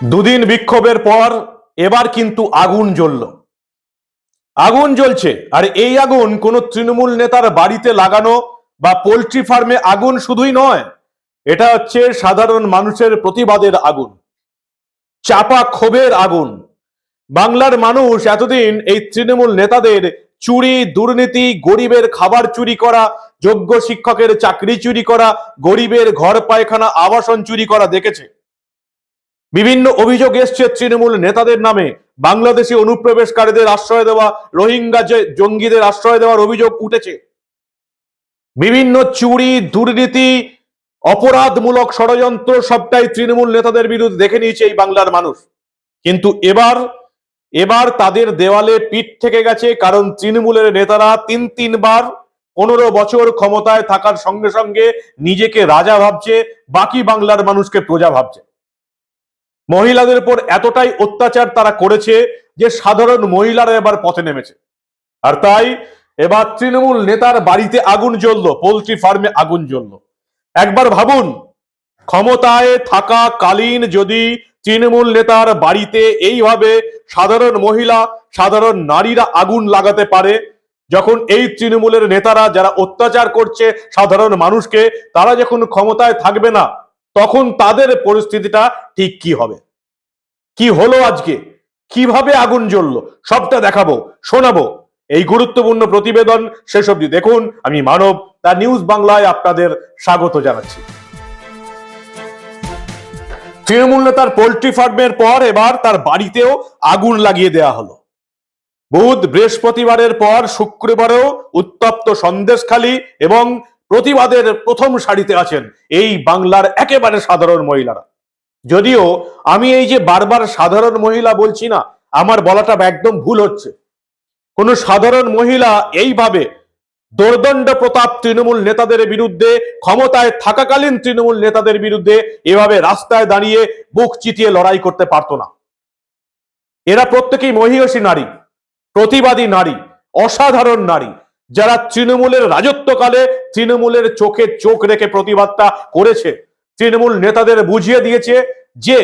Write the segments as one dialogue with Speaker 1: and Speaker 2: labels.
Speaker 1: দুদিন বিক্ষোভের পর এবার কিন্তু আগুন জ্বলল। আগুন জ্বলছে, আর এই আগুন কোন তৃণমূল নেতার বাড়িতে লাগানো বা পোলট্রি ফার্মে আগুন শুধুই নয়, এটা হচ্ছে সাধারণ মানুষের প্রতিবাদের আগুন, চাপা ক্ষোভের আগুন। বাংলার মানুষ এতদিন এই তৃণমূল নেতাদের চুরি, দুর্নীতি, গরিবের খাবার চুরি করা, যোগ্য শিক্ষকের চাকরি চুরি করা, গরিবের ঘর, পায়খানা, আবাসন চুরি করা দেখেছে। বিভিন্ন অভিযোগ এসছে তৃণমূল নেতাদের নামে। বাংলাদেশি অনুপ্রবেশকারীদের আশ্রয় দেওয়া, রোহিঙ্গা যে জঙ্গিদের আশ্রয় দেওয়ার অভিযোগ উঠেছে। বিভিন্ন চুরি, দুর্নীতি, অপরাধমূলক ষড়যন্ত্র সবটাই তৃণমূল নেতাদের বিরুদ্ধে দেখে নিয়েছে এই বাংলার মানুষ। কিন্তু এবার এবার তাদের দেওয়ালে পিঠ থেকে গেছে, কারণ তৃণমূলের নেতারা তিন, তিনবার পনেরো বছর ক্ষমতায় থাকার সঙ্গে সঙ্গে নিজেকে রাজা ভাবছে, বাকি বাংলার মানুষকে প্রজা ভাবছে। মহিলাদের উপর এতটাই অত্যাচার তারা করেছে যে সাধারণ মহিলারা এবার পথে নেমেছে। আর তাই এবার তৃণমূল নেতার বাড়িতে আগুন জ্বলল, পোলট্রি ফার্মে আগুন জ্বললো। একবার ভাবুন, ক্ষমতায় থাকা কালীন যদি তৃণমূল নেতার বাড়িতে এইভাবে সাধারণ মহিলা, সাধারণ নারীরা আগুন লাগাতে পারে, যখন এই তৃণমূলের নেতারা যারা অত্যাচার করছে সাধারণ মানুষকে, তারা যখন ক্ষমতায় থাকবে না তখন তাদের পরিস্থিতিটা ঠিক কি হবে? কি হলো আজকে? কীভাবে আগুন জ্বললো? সবটা দেখাবো, শোনাবো। এই গুরুত্বপূর্ণ প্রতিবেদন শেষ অবধি দেখুন। আমি মানব তার নিউজ বাংলায় আপনাদের স্বাগত জানাচ্ছি। তৃণমূল নেতার পোল্ট্রি ফার্মের পর এবার তার বাড়িতেও আগুন লাগিয়ে দেওয়া হলো। বুধ বৃহস্পতিবারের পর শুক্রবারেও উত্তপ্ত সন্দেশখালী এবং প্রতিবাদের প্রথম সারিতে আছেন এই বাংলার একেবারে সাধারণ মহিলারা। যদিও আমি এই যে বারবার সাধারণ মহিলা বলছি না, আমার বলাটা একদম ভুল হচ্ছে। কোন সাধারণ মহিলা এইভাবে দোর্দণ্ড প্রতাপ তৃণমূল নেতাদের বিরুদ্ধে, ক্ষমতায় থাকাকালীন তৃণমূল নেতাদের বিরুদ্ধে এভাবে রাস্তায় দাঁড়িয়ে বুক চিতিয়ে লড়াই করতে পারতো না। এরা প্রত্যেকেই মহিষী নারী, প্রতিবাদী নারী, অসাধারণ নারী। যারা তৃণমূলের রাজত্বকালে তৃণমূলের চোখে চোখ রেখে প্রতিবাদটা করেছে, তৃণমূল নেতাদের বুঝিয়ে দিয়েছে যে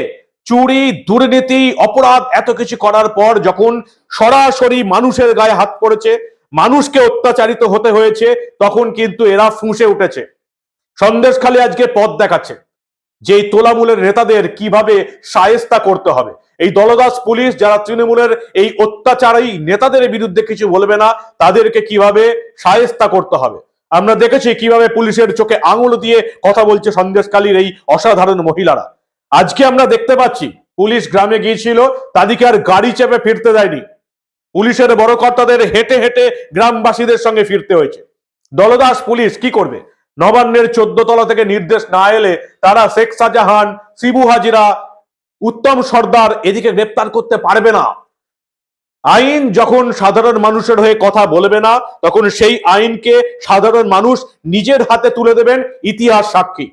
Speaker 1: চুরি, দুর্নীতি, অপরাধ এত কিছু করার পর যখন সরাসরি মানুষের গায়ে হাত পড়েছে, মানুষকে অত্যাচারিত হতে হয়েছে, তখন কিন্তু এরা ফুঁসে উঠেছে। সন্দেশখালী আজকে পথ দেখাচ্ছে যে তোলামূলের নেতাদের কীভাবে সায়েস্তা করতে হবে। এই দলদাস পুলিশ যারা তৃণমূলের এই অত্যাচারী নেতাদের বিরুদ্ধে কিছু বলবে না, তাদেরকে কীভাবে সায়েস্তা করতে হবে? আমরা দেখেছি কীভাবে পুলিশের চোখে আঙুল দিয়ে কথা বলছে সন্দেশকালীর এই অসাধারণ মহিলারা। আজকে আমরা দেখতে পাচ্ছি, পুলিশ গ্রামে গিয়েছিল, তাদেরকে আর গাড়ি চেপে ফিরতে দেয়নি। পুলিশের বড় কর্তাদের হেঁটে হেঁটে গ্রামবাসীদের সঙ্গে ফিরতে হয়েছে। দলদাস পুলিশ কি করবে? নবান্নের চোদ্দ তলা থেকে নির্দেশ না এলে তারা শেখ শাহজাহান, শিবু হাজিরা উত্তম সর্দার এদিকে গ্রেপ্তার করতে পারবে না। আইন যখন সাধারণ মানুষের হয়ে কথা বলবে না, তখন সেই আইনকে সাধারণ মানুষ নিজের হাতে তুলে দেবেন ইতিহাস সাক্ষী।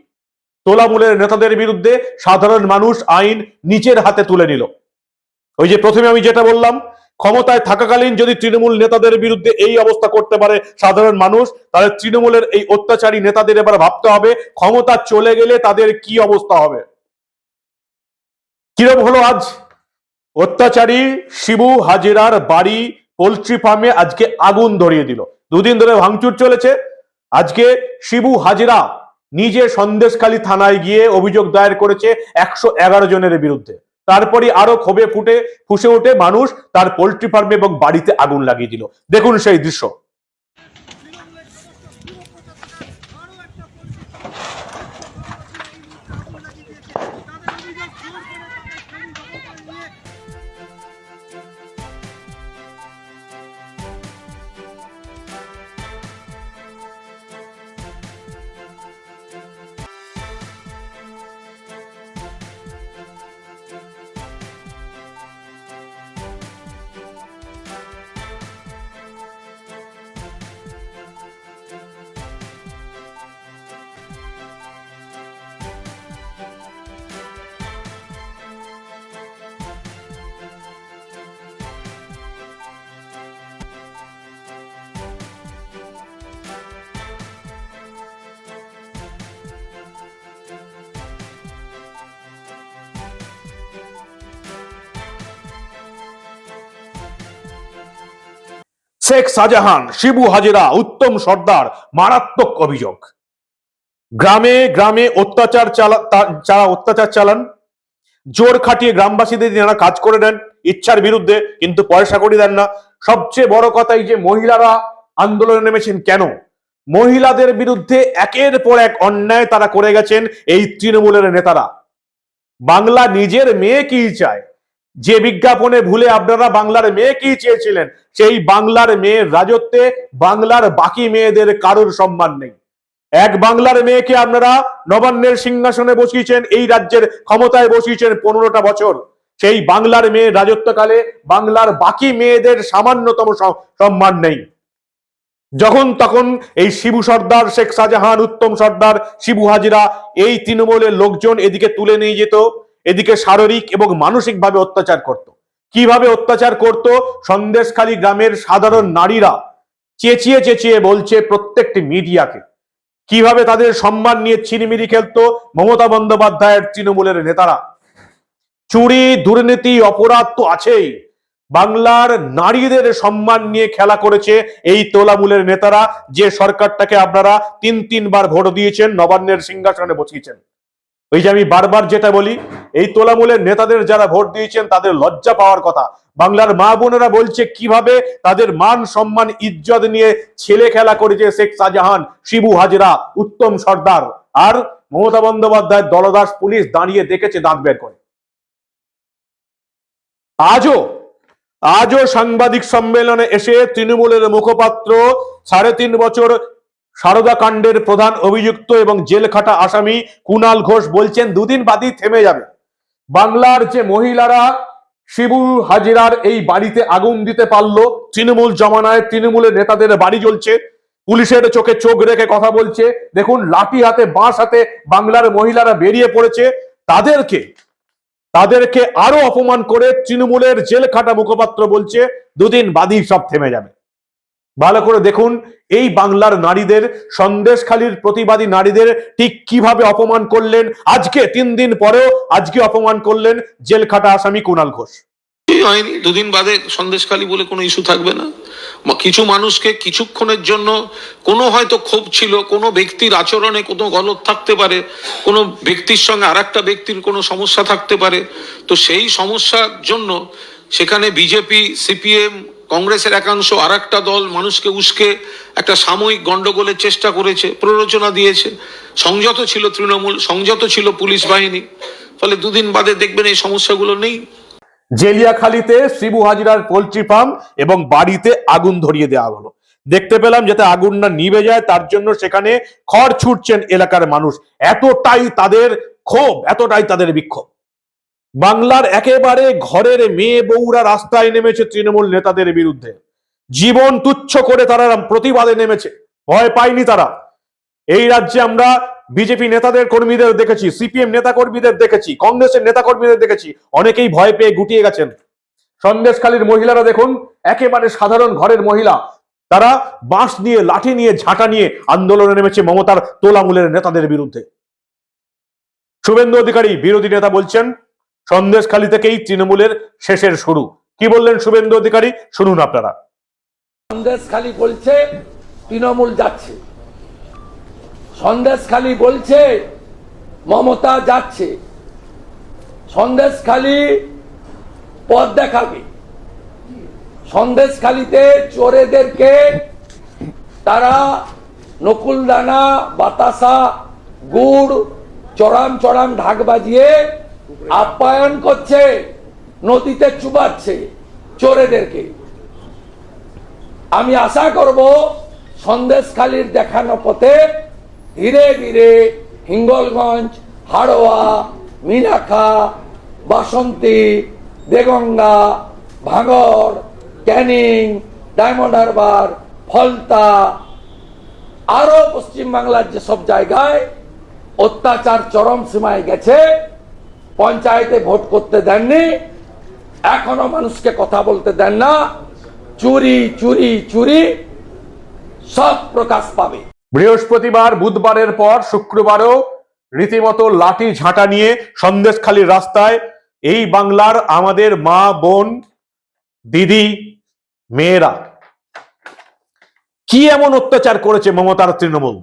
Speaker 1: তোলামূলের নেতাদের বিরুদ্ধে সাধারণ মানুষ আইন নিজের হাতে তুলে নিল। ওই যে প্রথমে আমি যেটা বললাম, ক্ষমতায় থাকাকালীন যদি তৃণমূল নেতাদের বিরুদ্ধে এই অবস্থা করতে পারে সাধারণ মানুষ, তাহলে তৃণমূলের এই অত্যাচারী নেতাদের এবার ভাবতে হবে, ক্ষমতা চলে গেলে তাদের কি অবস্থা হবে? কিরম হলো আজ? অত্যাচারী শিবু হাজিরার বাড়ি পোলট্রি ফার্মে আজকে আগুন ধরিয়ে দিল। দুদিন ধরে ভাঙচুর চলেছে। আজকে শিবু হাজিরা নিজে সন্দেশখালী থানায় গিয়ে অভিযোগ দায়ের করেছে একশো এগারো জনের বিরুদ্ধে। তারপরে আরও ক্ষোভে ফুটে, ফুসে ওঠে মানুষ, তার পোলট্রি ফার্মে এবং বাড়িতে আগুন লাগিয়ে দিল। দেখুন সেই দৃশ্য। শেখ শাহজাহান, শিবু হাজিরা, উত্তম সর্দার, মারাত্মক অভিযোগ। গ্রামে গ্রামে অত্যাচার চালা অত্যাচার চালান। জোর খাটিয়ে গ্রামবাসীদের যারা কাজ করে নেন ইচ্ছার বিরুদ্ধে, কিন্তু পয়সা করি দেন না। সবচেয়ে বড় কথা এই যে মহিলারা আন্দোলনে নেমেছেন কেন? মহিলাদের বিরুদ্ধে একের পর এক অন্যায় তারা করে গেছেন এই তৃণমূলের নেতারা। বাংলা নিজের মেয়ে কি চায়? যে বিজ্ঞাপনে ভুলে আপনারা বাংলার মেয়ে কি চেয়েছিলেন, সেই বাংলার মেয়ের রাজত্বে বাংলার বাকি মেয়েদের কারোর সম্মান নেই। এক বাংলার মেয়েকে আপনারা নবান্নের সিংহাসনে বসিয়েছেন, এই রাজ্যের ক্ষমতায় বসিয়েছেন পনেরোটা বছর। সেই বাংলার মেয়ের রাজত্বকালে বাংলার বাকি মেয়েদের সামান্যতম সম্মান নেই। যখন তখন এই শিবু সর্দার, শেখ শাহজাহান, উত্তম সর্দার, শিবু হাজিরা, এই তৃণমূলের লোকজন এদিকে তুলে নিয়ে যেত। এদিকে শারীরিক এবং মানসিকভাবে অত্যাচার করত। কীভাবে অত্যাচার করত? সন্দেশখালী গ্রামের সাধারণ নারীরা চেঁচিয়ে চেঁচিয়ে বলছে প্রত্যেকটি মিডিয়াকে। কীভাবে তাদের সম্মান নিয়ে ছিনিমিনি খেলতো মমতা বন্দ্যোপাধ্যায়ের তৃণমূলের নেতারা। চুরি, দুর্নীতি, অপরাধ তো আছেই। বাংলার নারীদের সম্মান নিয়ে খেলা করেছে এই তোলামূলের নেতারা। যে সরকারটাকে আপনারা তিন তিনবার ভোট দিয়েছেন, নবান্নের সিংহাসনে বসিয়েছেন। ওই যে আমি বারবার যেটা বলি, এই তোলামূলের নেতাদের যারা ভোট দিয়েছেন, তাদের লজ্জা পাওয়ার কথা। বাংলার মা বোনেরা বলছে, কীভাবে তাদের মান সম্মান, ইজ্জত নিয়ে ছেলে খেলা করেছে শেখ শাহজাহান, শিবু হাজরা, উত্তম সর্দার। আর মমতা বন্দ্যোপাধ্যায়, দলদাস পুলিশ দাঁড়িয়ে দেখেছে, দাঁত বের করে। আজও আজও সাংবাদিক সম্মেলনে এসে তৃণমূলের মুখপাত্র সাড়ে তিন বছর সারদা কাণ্ডের প্রধান অভিযুক্ত এবং জেল খাটা আসামি কুনাল ঘোষ বলছেন, দুদিন বাদই থেমে যাবে। বাংলার যে মহিলারা, শিবু হাজিরার এই বাড়িতে আগুন দিতে পারল। তৃণমূল জমানায় তৃণমূলের নেতাদের বাড়ি জ্বলছে। পুলিশের চোখে চোখ রেখে কথা বলছে। দেখুন, লাঠি হাতে, বাঁশ হাতে বাংলার মহিলারা বেরিয়ে পড়েছে। তাদেরকে তাদেরকে আরও অপমান করে তৃণমূলের জেল খাটা মুখপাত্র বলছে, দুদিন বাদই সব থেমে যাবে। ভালো করে দেখুন, এই বাংলার নারীদের, সন্দেশখালীর প্রতিবাদী নারীদের ঠিক কীভাবে অপমান করলেন, আজকে তিন দিন পরেও আজকে অপমান করলেন জেল খাটা আসামি কুণাল ঘোষ।
Speaker 2: হয়নি দুদিন বাদে সন্দেশখালী বলে কোনো ইস্যু থাকবে না। কিছু মানুষকে কিছুক্ষণের জন্য কোনো হয়তো ক্ষোভ ছিল, কোনো ব্যক্তির আচরণে কোনো গলত থাকতে পারে, কোনো ব্যক্তির সঙ্গে আর ব্যক্তির কোনো সমস্যা থাকতে পারে। তো সেই সমস্যার জন্য সেখানে বিজেপি, সিপিএম কংগ্রেসের একাংশ আর একটা দল মানুষকে উস্কে একটা সাময়িক গন্ডগোলের চেষ্টা করেছে, প্ররোচনা দিয়েছে। সংযত ছিল তৃণমূল, সংযত ছিল পুলিশ বাহিনী। ফলে দুদিন বাদে দেখবেন এই সমস্যাগুলো নেই।
Speaker 1: জেলিয়াখালীতে শিবু হাজিরার পোলট্রি ফার্ম এবং বাড়িতে আগুন ধরিয়ে দেওয়া হলো। দেখতে পেলাম যাতে আগুন না নিভে যায়, তার জন্য সেখানে খড় ছুটছেন এলাকার মানুষ। এতটাই তাদের ক্ষোভ, এতটাই তাদের বিক্ষোভ। বাংলার একেবারে ঘরের মেয়ে বউরা রাস্তায় নেমেছে তৃণমূল নেতাদের বিরুদ্ধে। জীবন তুচ্ছ করে তারা প্রতিবাদে নেমেছে। ভয় পায়নি তারা। এই রাজ্যে আমরা বিজেপি নেতাদের কর্মীদের দেখেছি, সিপিএম নেতা কর্মীদের দেখেছি, কংগ্রেসের নেতা কর্মীদের দেখেছি। অনেকেই ভয় পেয়ে গুটিয়ে গেছেন। সন্দেশখালীর মহিলারা দেখুন, একেবারে সাধারণ ঘরের মহিলা। তারা বাঁশ নিয়ে, লাঠি নিয়ে, ঝাঁটা নিয়ে আন্দোলনে নেমেছে মমতার তোলামূলের নেতাদের বিরুদ্ধে। শুভেন্দু অধিকারী, বিরোধী নেতা বলছেন সন্দেশখালী থেকেই তৃণমূলের শেষের শুরু। কি বললেন শুভেন্দু অধিকারী? শুনুন আপনারা।
Speaker 3: সন্দেশ খালি বলছে, তৃণমূল যাচ্ছে। সন্দেশ খালি বলছে, মমতা যাচ্ছে। সন্দেশ খালি পথ দেখাবে। সন্দেশ খালিতে চোরেদেরকে তারা নকুলদানা, বাতাসা, গুড় চড়াম চড়াম ঢাক বাজিয়ে আপ্যায়ন করছে, নদীতে চুবাচ্ছে চোরেদেরকে। আমি আশা করব সন্দেশখালীর দেখানো পথে ধীরে ধীরে হিঙ্গলগঞ্জ, হাড়োয়া মিনাখা বাসন্তী, দেগঙ্গা ভাঙর ক্যানিং, ডায়মন্ড হারবার, ফলতা আরও পশ্চিমবাংলার যেসব জায়গায় অত্যাচার চরম সীমায় গেছে পঞ্চায়েতে ভোট করতে দেননি, এখনও মানুষকে কথা বলতে দেন না, চুরি চুরি চুরি, সব প্রকাশ পাবে।
Speaker 1: বৃহস্পতিবার, বুধবারের পর, শুক্রবারও রীতিমতো লাঠি ঝাঁটা নিয়ে সন্দেশখালীর রাস্তায় এই বাংলার আমাদের মা, বোন, দিদি, মেয়েরা। কি এমন অত্যাচার করেছে মমতার তৃণমূল?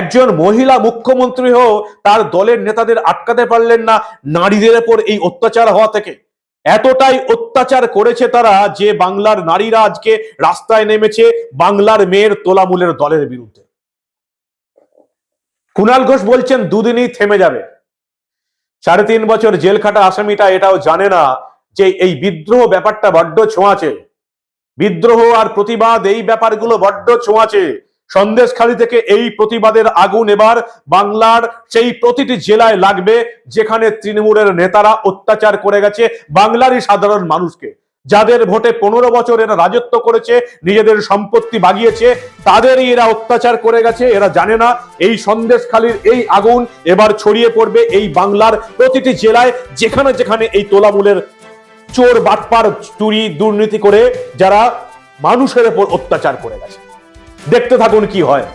Speaker 1: একজন মহিলা মুখ্যমন্ত্রী হয়েও তার দলের নেতাদের আটকাতে পারলেন না নারীদের উপর এই অত্যাচার হওয়া থেকে। এতটাই অত্যাচার করেছে তারা যে বাংলার নারীরা আজকে রাস্তায় নেমেছে বাংলার মেয়ের তোলামূলের দলের বিরুদ্ধে। কুণাল ঘোষ বলছেন, দুদিনই থেমে যাবে। সাড়ে তিন বছর জেল খাটা আসামিটা এটাও জানে না যে এই বিদ্রোহ ব্যাপারটা বড্ড ছোঁয়াচে। বিদ্রোহ আর প্রতিবাদ এই ব্যাপারগুলো বড্ড ছোঁয়াচে। সন্দেশখালী থেকে এই প্রতিবাদের আগুন এবার বাংলার সেই প্রতিটি জেলায় লাগবে, যেখানে তৃণমূলের নেতারা অত্যাচার করে গেছে বাংলারই সাধারণ মানুষকে। যাদের ভোটে পনেরো বছর এরা রাজত্ব করেছে, নিজেদের সম্পত্তি বাগিয়েছে, তাদেরই এরা অত্যাচার করে গেছে, এরা জানে না এই সন্দেশখালীর এই আগুন এবার ছড়িয়ে পড়বে এই বাংলার প্রতিটি জেলায়, যেখানে যেখানে এই তোলামূলের চোর, বাটপার, চুরি, দুর্নীতি করে যারা মানুষের উপর অত্যাচার করে গেছে। দেখতে থাকুন কি হয়।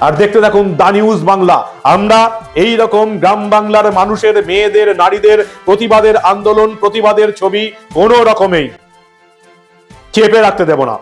Speaker 1: আর দেখতে থাকুন দা নিউজ বাংলা। আমরা এই রকম গ্রাম বাংলার মানুষের, মেয়েদের, নারীদের প্রতিবাদের আন্দোলন, প্রতিবাদের ছবি কোনো রকমেই চেপে রাখতে দেব না।